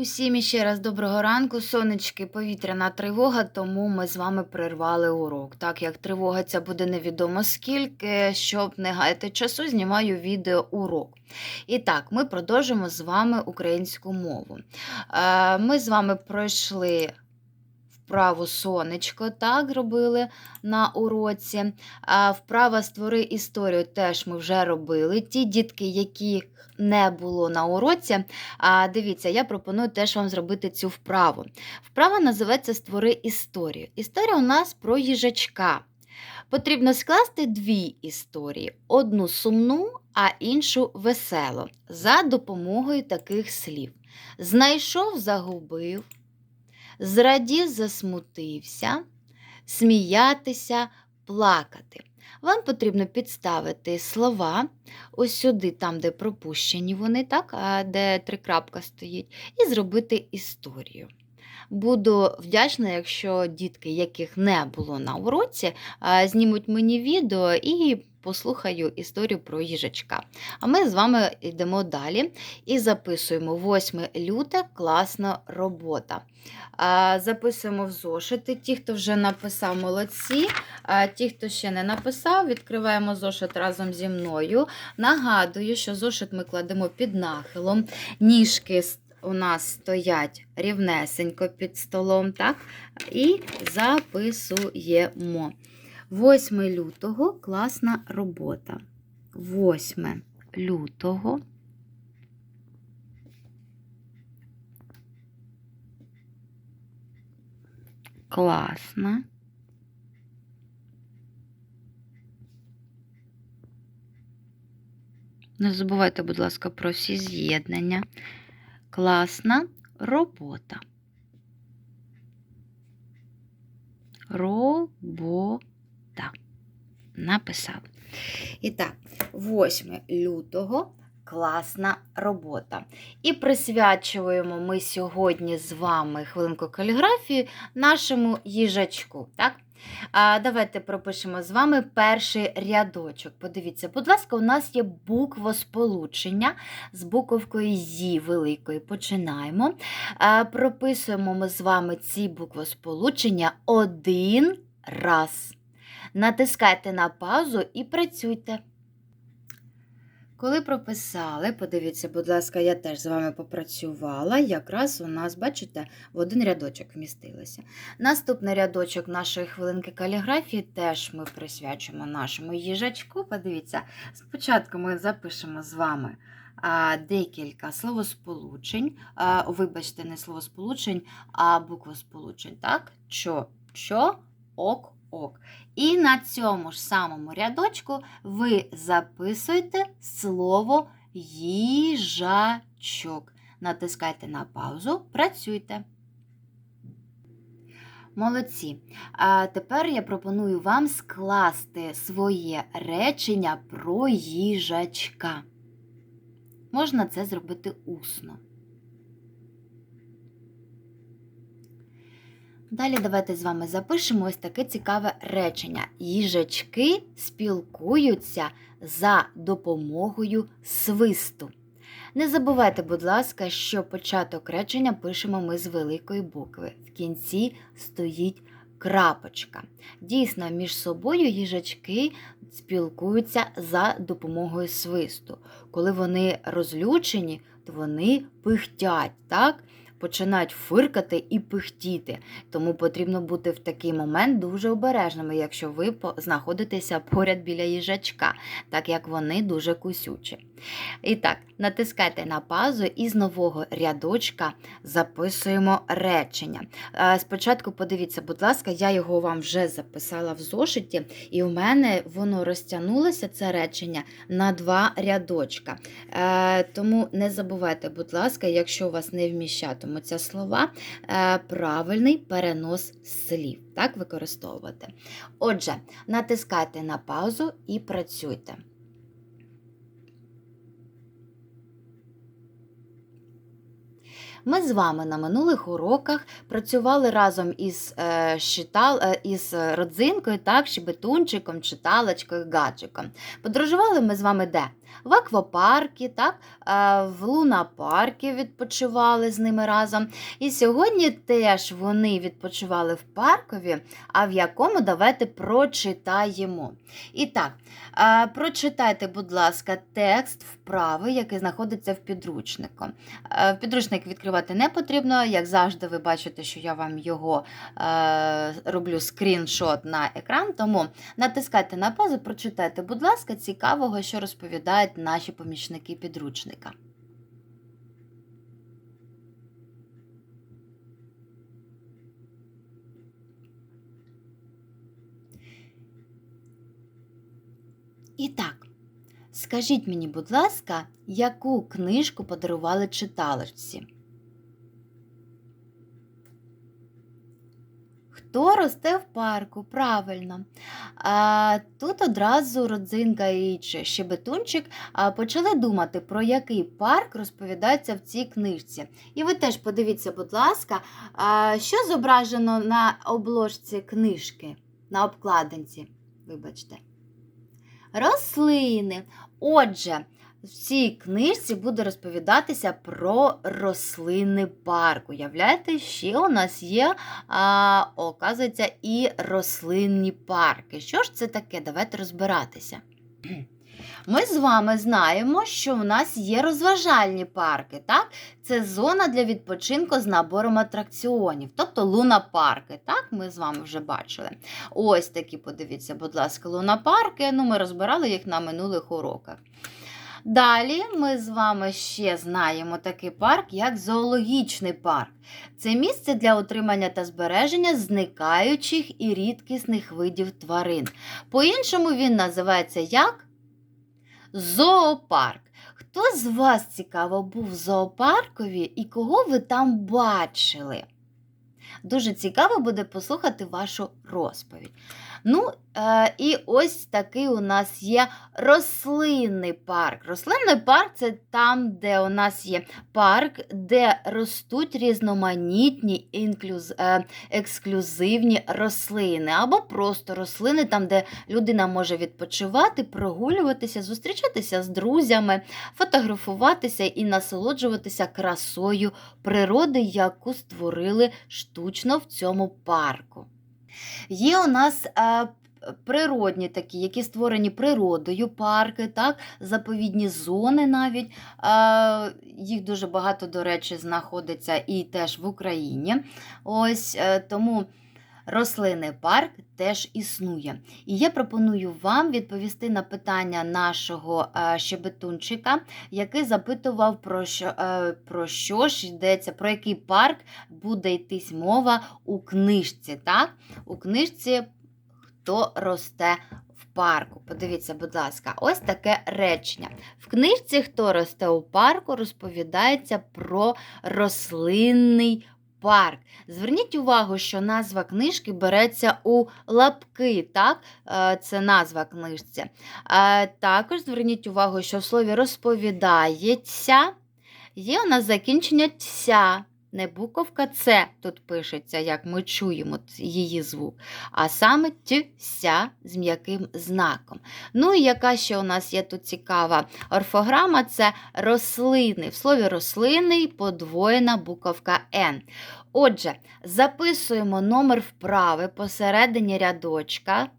Усім іще раз доброго ранку, сонечки, повітряна тривога, тому ми з вами прервали урок. Так як тривога ця буде невідомо скільки, щоб не гаяти часу, знімаю відео урок. І так, ми продовжимо з вами українську мову. Е, Ми з вами пройшли вправу сонечко, так робили на уроці. А вправа створи історію теж ми вже робили. Ті дітки, які не було на уроці, а дивіться, я пропоную теж вам зробити цю вправу. Вправа називається Створи історію. Історія у нас про їжачка. Потрібно скласти дві історії: одну сумну, а іншу веселу, за допомогою таких слів: знайшов, загубив, зрадів, засмутився, сміятися, плакати. Вам потрібно підставити слова ось сюди, там, де пропущені вони, так, а де три крапка стоїть, і зробити історію. Буду вдячна, якщо дітки, яких не було на уроці, знімуть мені відео і послухаю історію про їжачка. А ми з вами йдемо далі і записуємо 8 люте класна робота. Записуємо в зошити. Ті, хто вже написав, молодці. А ті, хто ще не написав, відкриваємо зошит разом зі мною. Нагадую, що зошит ми кладемо під нахилом. Ніжки у нас стоять рівнесенько під столом, так? І записуємо. 8 лютого класна робота. 8 лютого. Класна. Не забувайте, будь ласка, про всі з'єднання. Класна робота. Робота. Написали. І так, 8 лютого класна робота. І присвячуємо ми сьогодні з вами хвилинку каліграфії нашому їжачку. Так? А, давайте пропишемо з вами перший рядочок. Подивіться, будь ласка, у нас є буквосполучення з буковкою Зі великої. Починаємо. А, прописуємо ми з вами ці буквосполучення один раз. Натискайте на паузу і працюйте. Коли прописали, подивіться, будь ласка, я теж з вами попрацювала. Якраз у нас, бачите, в один рядочок вмістилося. Наступний рядочок нашої хвилинки каліграфії теж ми присвячуємо нашому їжачку. Подивіться, спочатку ми запишемо з вами декілька словосполучень. Вибачте, не словосполучень, а буквосполучень. Так? Чо, чо, ок, ок. І на цьому ж самому рядочку ви записуєте слово їжачок. Натискайте на паузу, працюйте. Молодці. А тепер я пропоную вам скласти своє речення про їжачка. Можна це зробити усно. Далі давайте з вами запишемо ось таке цікаве речення. Їжачки спілкуються за допомогою свисту. Не забувайте, будь ласка, що початок речення пишемо ми з великої букви. В кінці стоїть крапочка. Дійсно, між собою їжачки спілкуються за допомогою свисту. Коли вони розлючені, то вони пихтять, так? Починають фиркати і пихтіти. Тому потрібно бути в такий момент дуже обережними, якщо ви знаходитеся поряд біля їжачка, так як вони дуже кусючі. І так, натискайте на паузу і з нового рядочка записуємо речення. Е, Спочатку подивіться, будь ласка, я його вам вже записала в зошиті, і у мене воно розтягнулося, це речення, на два рядочка. Е, Тому не забувайте, будь ласка, якщо у вас не вміщатимуться слова, е, правильний перенос слів. Так використовувати. Отже, натискайте на паузу і працюйте. Ми з вами на минулих уроках працювали разом із, е, щитал, е, із родзинкою, так, щебетунчиком, читалочкою, гаджиком. Подорожували ми з вами де? В аквапарки, так, е, в лунапарки відпочивали з ними разом. І сьогодні теж вони відпочивали в паркові, а в якому давайте прочитаємо. І так, е, прочитайте, будь ласка, текст вправи, який знаходиться в підручнику. Е, В підручник відкривати не потрібно, як завжди, ви бачите, що я вам його роблю скріншот на екран, тому натискайте на паузу, прочитайте, будь ласка, цікавого, що розповідають наші помічники підручника. І так, скажіть мені, будь ласка, яку книжку подарували читалочці? Хто росте в парку? Правильно. А, тут одразу родзинка і щебетунчик почали думати, про який парк розповідається в цій книжці. І ви теж подивіться, будь ласка, що зображено на обложці книжки, на обкладинці. Вибачте. Рослини. Отже, в цій книжці буде розповідатися про рослини парку. Уявляєте, ще у нас є, а, оказується, і рослинні парки. Що ж це таке? Давайте розбиратися. Ми з вами знаємо, що у нас є розважальні парки, так? Це зона для відпочинку з набором атракціонів, тобто лунапарки. Так, ми з вами вже бачили. Ось такі, подивіться, будь ласка, лунапарки. Ну, ми розбирали їх на минулих уроках. Далі ми з вами ще знаємо такий парк, як зоологічний парк. Це місце для утримання та збереження зникаючих і рідкісних видів тварин. По-іншому він називається як зоопарк. Хто з вас цікаво був в зоопаркові і кого ви там бачили? Дуже цікаво буде послухати вашу розповідь. Ну, е, і ось такий у нас є рослинний парк. Рослинний парк це там, де у нас є парк, де ростуть різноманітні інклюз, е, ексклюзивні рослини, або просто рослини, там, де людина може відпочивати, прогулюватися, зустрічатися з друзями, фотографуватися і насолоджуватися красою природи, яку створили штучно в цьому парку. Є у нас е, природні такі, які створені природою парки, так, заповідні зони навіть. Е, їх дуже багато, до речі, знаходиться і теж в Україні. Ось е, тому. Рослинний парк теж існує. І я пропоную вам відповісти на питання нашого е, щебетунчика, який запитував, про що, е, про що ж йдеться, про який парк буде йтись мова у книжці. Так? У книжці Хто росте в парку. Подивіться, будь ласка, ось таке речення. В книжці Хто росте у парку розповідається про рослинний парк. Зверніть увагу, що назва книжки береться у лапки, так? Е, Це назва книжці. Е, Також зверніть увагу, що в слові розповідається є у нас закінчення ця. Не буковка С тут пишеться, як ми чуємо її звук, а саме тся з м'яким знаком. Ну і яка ще у нас є тут цікава орфограма це рослини. В слові рослини подвоєна буковка Н. Отже, записуємо номер вправи посередині рядочка.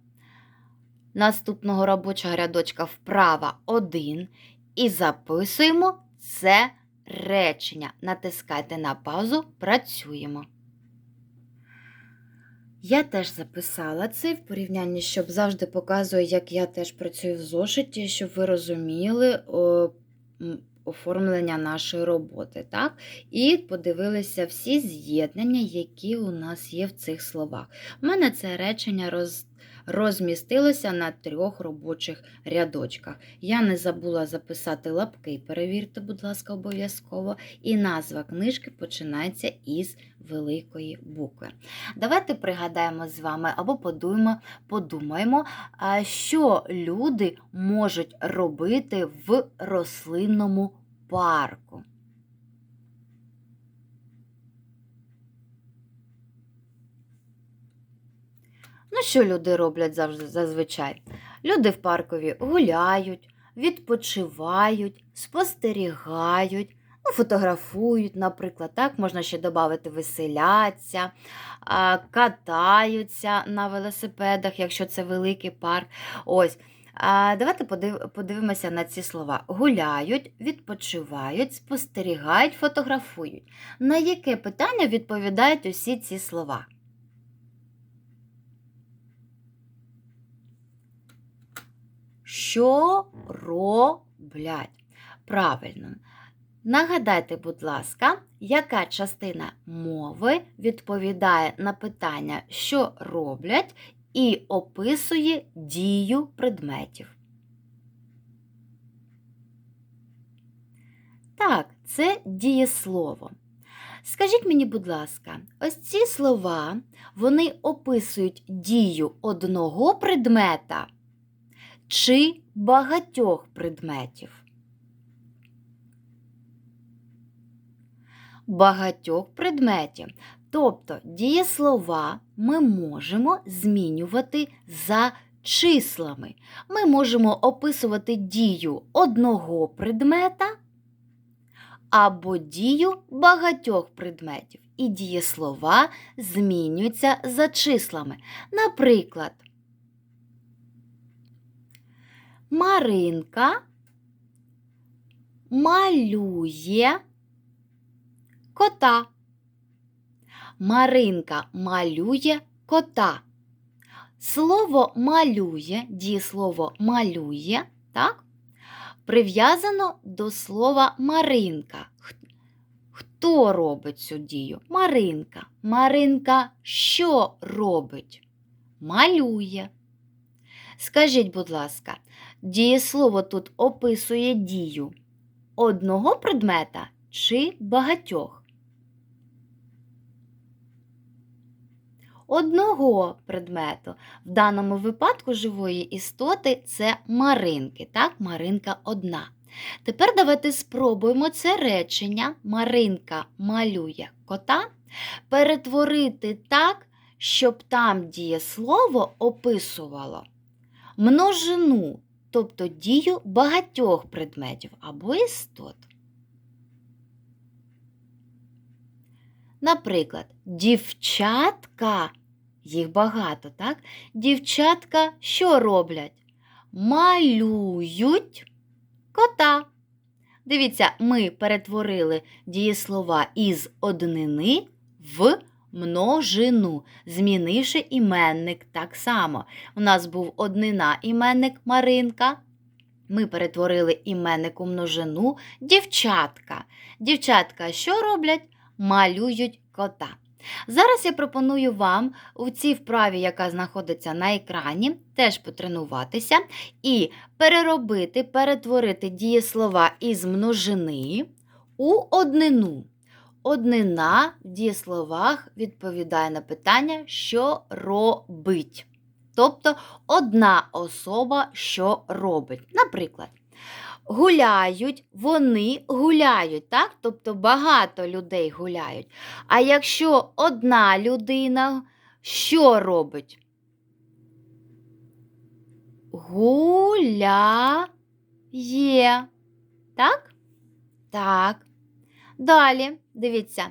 Наступного робочого рядочка вправа 1. І записуємо це речення. Натискайте на паузу, працюємо. Я теж записала це в порівнянні, щоб завжди показую, як я теж працюю в зошиті, щоб ви розуміли оформлення нашої роботи. Так? І подивилися всі з'єднання, які у нас є в цих словах. У мене це речення роз, розмістилося на трьох робочих рядочках. Я не забула записати лапки, перевірте, будь ласка, обов'язково. І назва книжки починається із великої букви. Давайте пригадаємо з вами або подумаємо, подумаємо, що люди можуть робити в рослинному парку. Ну, що люди роблять завжди зазвичай? Люди в паркові гуляють, відпочивають, спостерігають, ну, фотографують, наприклад, так, можна ще додати веселяться, катаються на велосипедах, якщо це великий парк. Ось. Давайте подивимося на ці слова: гуляють, відпочивають, спостерігають, фотографують. На яке питання відповідають усі ці слова? Що роблять? Правильно. Нагадайте, будь ласка, яка частина мови відповідає на питання, що роблять, і описує дію предметів. Так, це дієслово. Скажіть мені, будь ласка, ось ці слова, вони описують дію одного предмета чи багатьох предметів? Багатьох предметів. Тобто дієслова ми можемо змінювати за числами. Ми можемо описувати дію одного предмета або дію багатьох предметів. І дієслова змінюються за числами. Наприклад, Маринка малює кота. Маринка малює кота. Слово малює, дієслово малює, так? Прив'язано до слова Маринка. Хто робить цю дію? Маринка. Маринка що робить? Малює. Скажіть, будь ласка, дієслово тут описує дію одного предмета чи багатьох? Одного предмету. В даному випадку живої істоти це маринки. Так, маринка одна. Тепер давайте спробуємо це речення Маринка малює кота перетворити так, щоб там дієслово описувало множину, тобто дію багатьох предметів або істот. Наприклад, дівчатка, їх багато, так? Дівчатка що роблять? Малюють кота. Дивіться, ми перетворили дієслова із однини в множину, змінивши іменник так само. У нас був однина іменник Маринка. Ми перетворили іменник у множину дівчатка. Дівчатка що роблять? Малюють кота. Зараз я пропоную вам у цій вправі, яка знаходиться на екрані, теж потренуватися і переробити, перетворити дієслова із множини у однину. Однина в дієсловах відповідає на питання, що робить. Тобто одна особа, що робить. Наприклад, гуляють, вони гуляють, так? Тобто багато людей гуляють. А якщо одна людина, що робить? Гуляє. Так? Так. Далі, дивіться.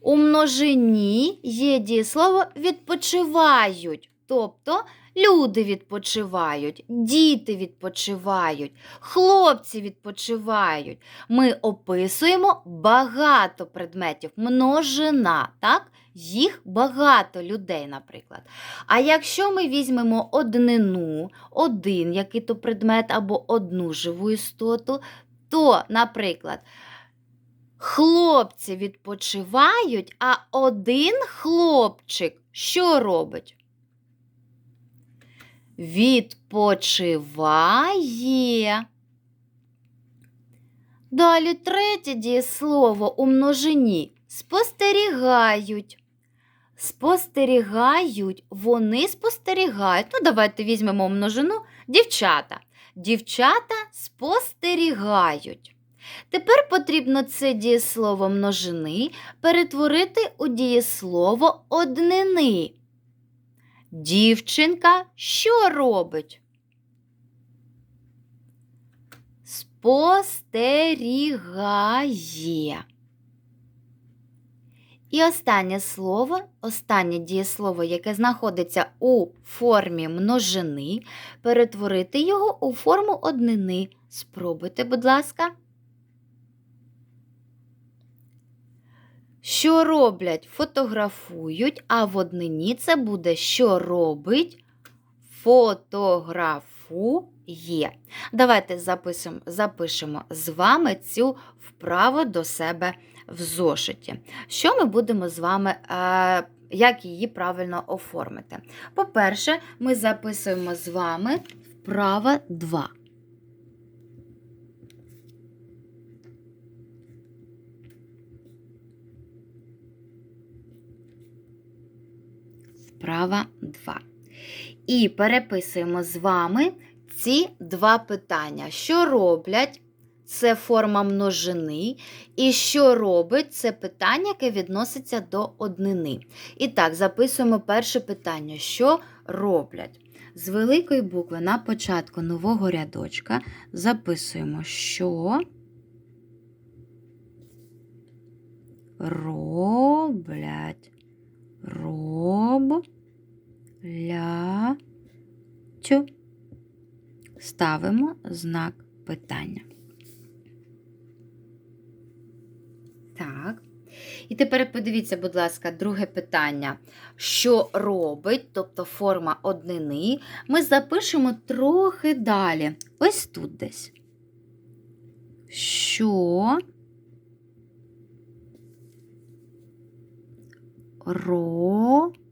У множині є дієслово відпочивають. Тобто люди відпочивають, діти відпочивають, хлопці відпочивають. Ми описуємо багато предметів, множина, так? Їх багато людей, наприклад. А якщо ми візьмемо однину, один який-то предмет або одну живу істоту, то, наприклад, хлопці відпочивають, а один хлопчик що робить? Відпочиває. Далі третє дієслово у множині спостерігають. Спостерігають, вони спостерігають. Ну, давайте візьмемо множину дівчата. Дівчата спостерігають. Тепер потрібно це дієслово множини перетворити у дієслово однини. Дівчинка що робить? спостерігає. І останнє слово, останнє дієслово, яке знаходиться у формі множини, перетворити його у форму однини. Спробуйте, будь ласка. Що роблять? Фотографують, а в однині це буде що робить? Фотографує. Давайте записимо, запишемо з вами цю вправу до себе в зошиті. Що ми будемо з вами, е, як її правильно оформити? По-перше, ми записуємо з вами вправа 2. Вправа 2. І переписуємо з вами ці два питання. Що роблять? Це форма множини. І що робить це питання, яке відноситься до однини. І так, записуємо перше питання. Що роблять? З великої букви на початку нового рядочка записуємо, що роблять. Роблять. Ставимо знак питання. Так. І тепер подивіться, будь ласка, друге питання. Що робить, тобто форма однини, ми запишемо трохи далі. Ось тут десь. Що робить?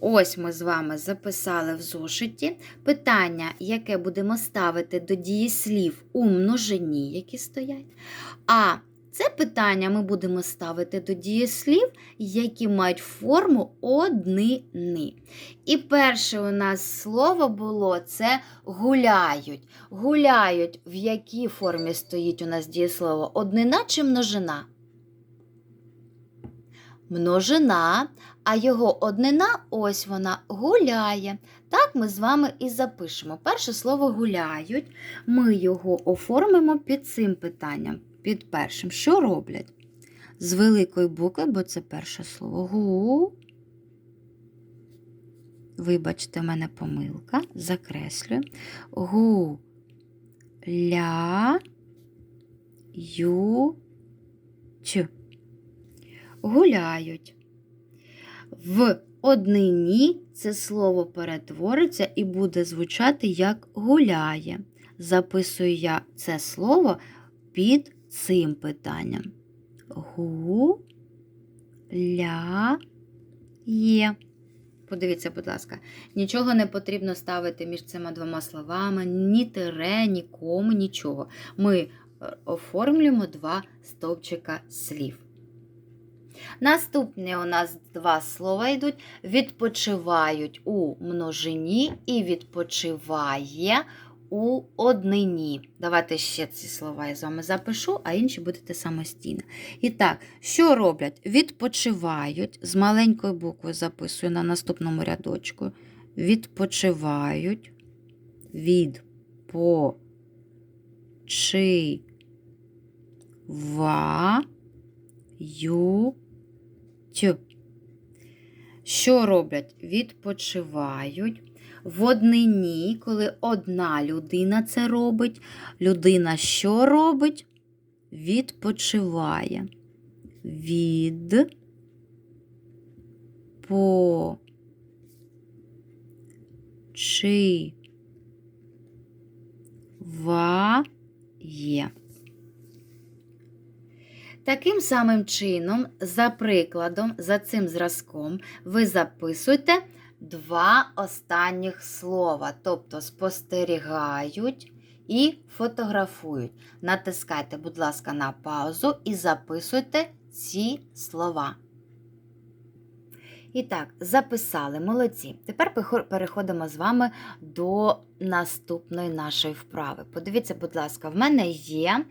Ось ми з вами записали в зошиті питання, яке будемо ставити до дієслів у множині, які стоять. А це питання ми будемо ставити до дієслів, які мають форму однини. І перше у нас слово було це гуляють. Гуляють, в якій формі стоїть у нас дієслово? Однина чи множина? Множина, а його однина ось вона гуляє. Так ми з вами і запишемо. Перше слово гуляють. Ми його оформимо під цим питанням, під першим. Що роблять? З великої букви, бо це перше слово гу. Вибачте, в мене помилка. Закреслюю. Гу. Ля. Ю. Ч гуляють. В однині це слово перетвориться і буде звучати як гуляє. Записую я це слово під цим питанням. Гу ля є. Подивіться, будь ласка, нічого не потрібно ставити між цими двома словами, ні тире, ні кому, нічого. Ми е, оформлюємо два стовпчика слів. Наступні у нас два слова йдуть: відпочивають у множині і відпочиває у однині. Давайте ще ці слова я з вами запишу, а інші будете самостійно. І так, що роблять? Відпочивають, з маленькою буквою записую на наступному рядочку. Відпочивають, відпочивають. Що роблять? Відпочивають. В однині, коли одна людина це робить, людина що робить? Відпочиває. Від по чи ва є. Таким самим чином, за прикладом, за цим зразком, ви записуєте два останніх слова, тобто спостерігають і фотографують. Натискайте, будь ласка, на паузу і записуйте ці слова. І так, записали, молодці. Тепер переходимо з вами до наступної нашої вправи. Подивіться, будь ласка, в мене є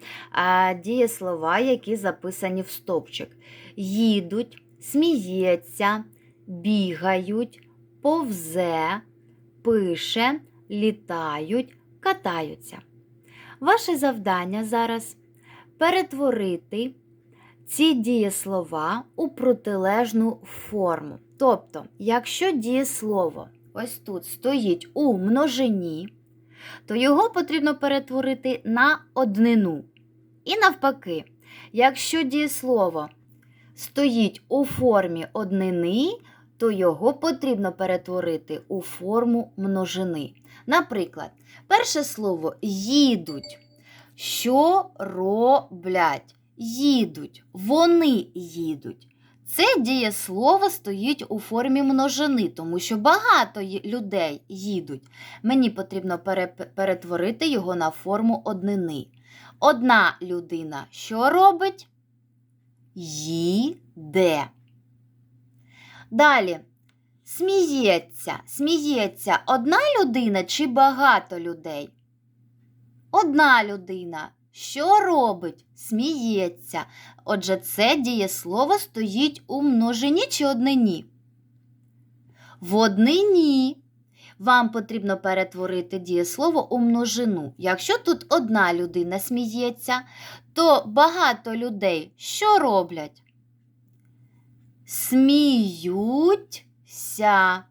дієслова, які записані в стовпчик. Їдуть, сміється, бігають, повзе, пише, літають, катаються. Ваше завдання зараз перетворити ці дієслова у протилежну форму. Тобто, якщо дієслово ось тут стоїть у множині, то його потрібно перетворити на однину. І навпаки, якщо дієслово стоїть у формі однини, то його потрібно перетворити у форму множини. Наприклад, перше слово їдуть. Що роблять? Їдуть. Вони їдуть. Це дієслово стоїть у формі множини, тому що багато людей їдуть. Мені потрібно перетворити його на форму однини. Одна людина що робить? Їде. Далі. Сміється. Сміється одна людина чи багато людей? Одна людина. Що робить? Сміється. Отже, це дієслово стоїть у множині чи однині? В однині. Вам потрібно перетворити дієслово у множину. Якщо тут одна людина сміється, то багато людей що роблять? Сміються.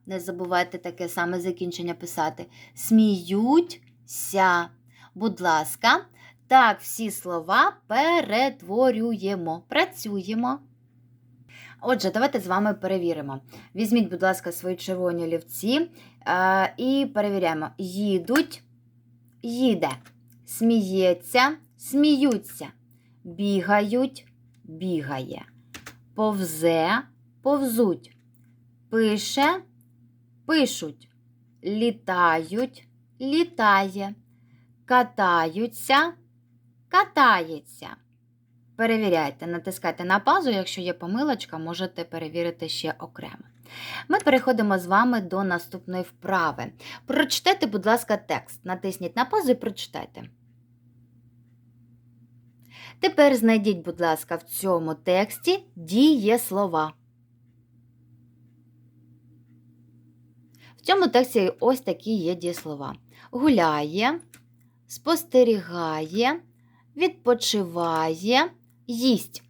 Не забувайте таке саме закінчення писати. Сміються. Будь ласка, так всі слова перетворюємо. Працюємо. Отже, давайте з вами перевіримо. Візьміть, будь ласка, свої червоні олівці е, і перевіряємо. Їдуть, їде, сміється, сміються, бігають, бігає, повзе, повзуть, пише, пишуть, літають, літає, катаються, катається. Перевіряйте, натискайте на паузу, якщо є помилочка, можете перевірити ще окремо. Ми переходимо з вами до наступної вправи. Прочитайте, будь ласка, текст. Натисніть на паузу і прочитайте. Тепер знайдіть, будь ласка, в цьому тексті дієслова. В цьому тексті ось такі є дієслова. Гуляє, спостерігає, відпочиває, їсть.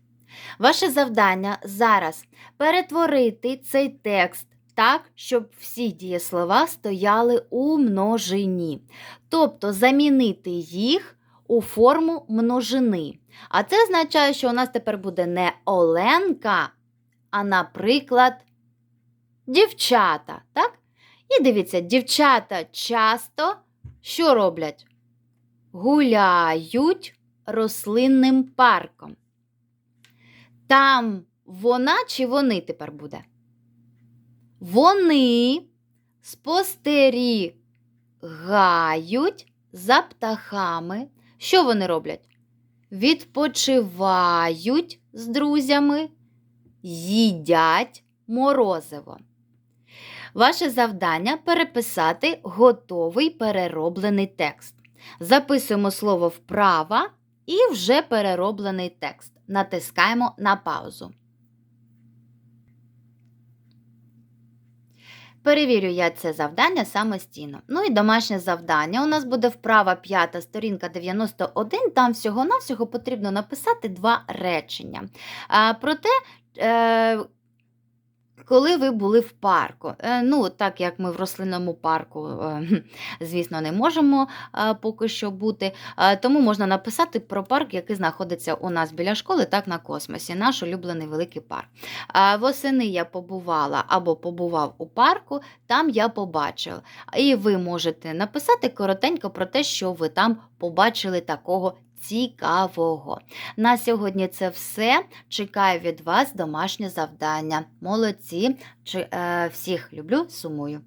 Ваше завдання зараз перетворити цей текст так, щоб всі дієслова стояли у множині. Тобто замінити їх у форму множини. А це означає, що у нас тепер буде не Оленка, а, наприклад, дівчата. Так? І дивіться, дівчата часто що роблять? Гуляють рослинним парком. Там вона чи вони тепер буде? Вони спостерігають за птахами. Що вони роблять? Відпочивають з друзями, їдять морозиво. Ваше завдання переписати готовий перероблений текст. Записуємо слово вправо і вже перероблений текст. Натискаємо на паузу. Перевірю я це завдання самостійно. Ну і домашнє завдання. У нас буде вправа 5, сторінка 91. Там всього-навсього потрібно написати два речення. Проте, е, коли ви були в парку. Е, Ну, так як ми в рослинному парку, е, звісно, не можемо е, поки що бути. Тому можна написати про парк, який знаходиться у нас біля школи, так на космосі, наш улюблений великий парк. Восени я побувала або побував у парку, там я побачив. І ви можете написати коротенько про те, що ви там побачили такого цікавого. На сьогодні це все. Чекаю від вас домашнє завдання. Молодці! Чи, е, всіх люблю, сумую.